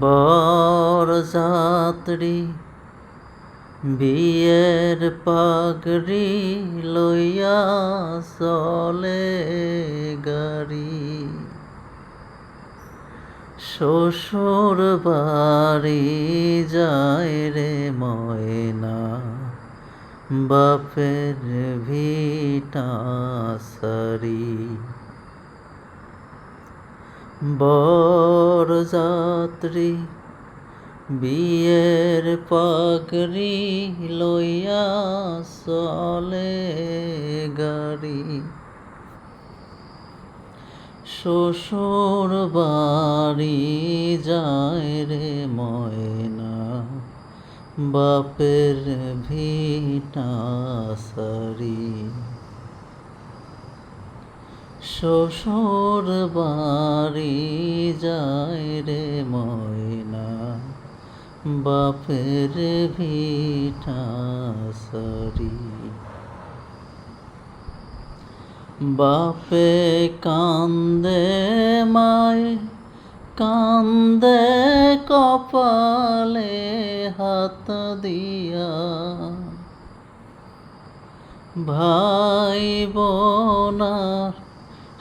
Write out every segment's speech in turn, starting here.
বরযাত্রী বিয়ের পাগড়ি লইয়া চলে গাড়ি। শ্বশুর বাড়ি যায় রে ময়না বাপের ভিটা সারি। বরযাত্রী বিয়ের পাগড়ি লইয়া চলে গাড়ি। শ্বশুর বাড়ি যায় রে ময়না বাপের ভিটা সারি। শ্বশুর বাড়ি যায় রে ময়না। বাপের ভিটা সারি। বাপে কান্দে মায়, কান্দে কপালে হাত দিয়া। ভাই বোনার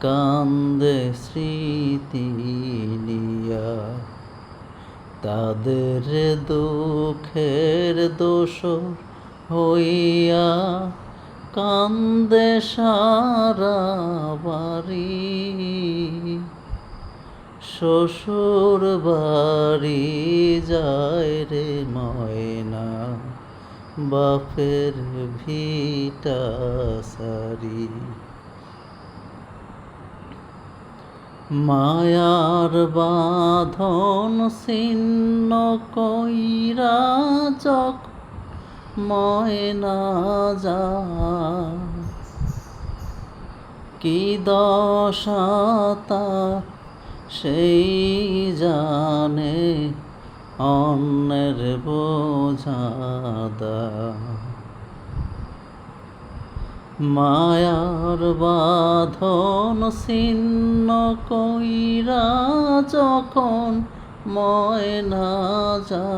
কান্দে স্মৃতি নিয়া। তাদের দুঃখের দোষ হইয়া কান্দে সারা বাড়ি। শ্বশুর বাড়ি যায় রে ময়না, বাপের ভিটা সারি। মায়ার বাঁধন ছিন্ন কইরা চক ময়না যা। কি দশা তার সেই জানে অন্যের বোঝাদা মায়ার বাঁধন ছিন্ন কইরা যখন ময়না যা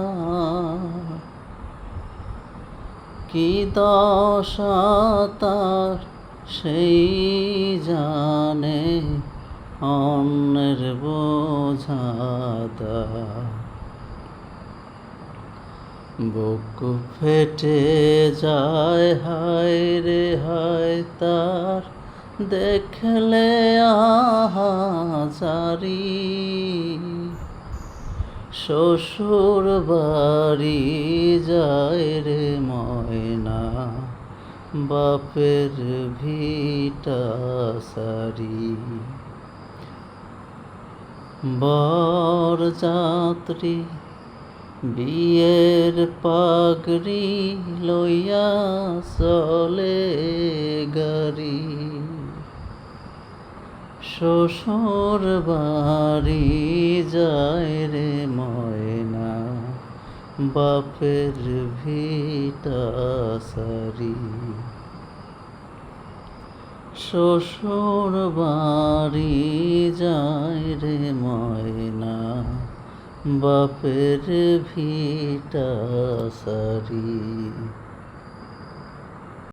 কি তার সেই জানে অন্যের বোঝাদা বুক ফেটে যায়, হায় রে হায় তার। দেখলে আহাজারি শ্বশুর বাড়ি যায় রে ময়না, বাপের ভিটা সারি। বরযাত্রী বিয়ের পাগড়ি লইয়া চলে গাড়ি। শ্বশুর বাড়ি যায় রে ময়না, বাপের ভিটা সারি। শ্বশুর বাড়ি যায় রে ময়না বাপের ভিটা সারি।